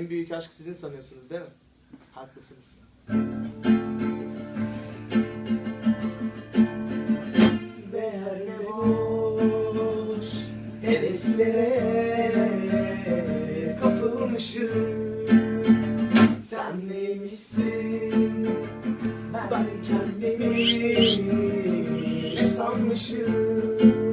en büyük aşk sizin sanıyorsunuz değil mi? Haklısınız. Değer ne boş heveslere kapılmışım Sen neymişsin ben kendimi ne sanmışım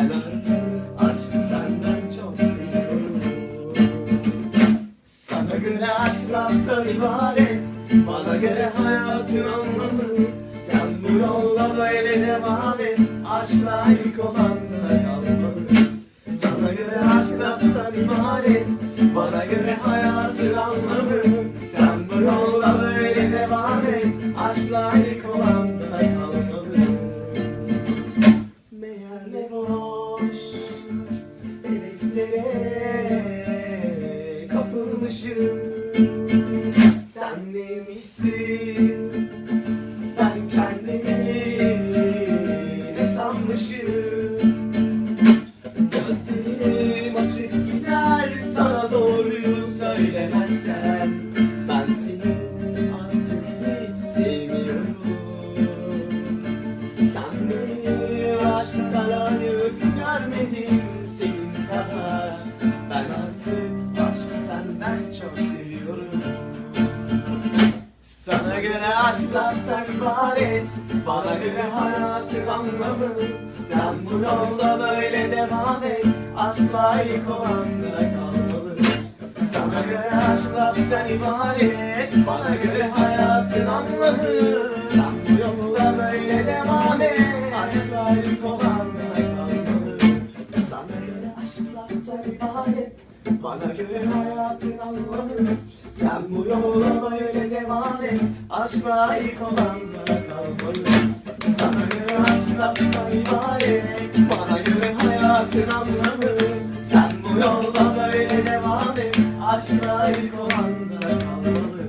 Ben artık aşkı senden çok seviyorum. Sana göre aşk laftan ibaret Bana göre hayatın anlamı. Sen bu yolla böyle devam et Aşk layık olanla Sana göre aşk laftan ibaret Bana göre hayatın anlamı. Sen bu yolla böyle devam et Aşk layık olanla boş heveslere kapılmışım. Sen neymişsin? Ben kendimi ne sanmışım? Gözlerim açık gider sana doğruyu söylemezsem görmedin senin kadar. Ben artık aşkı senden çok seviyorum. Sana göre aşk laftan ibaret Bana göre hayatın anlamı. Sen bu yolda böyle devam et Aşk layık olanlara kalmalı. Sana göre aşk laftan ibaret Bana göre hayatın anlamı. Sen bu Bana göre hayatın anlamı. Sen bu yola böyle devam et. Aşkla ayık olanlara kalmalı. Sana göre aşk laftan ibaret Bana göre hayatın anlamı. Sen bu yola böyle devam et. Aşkla ayık olanlara kalmalı.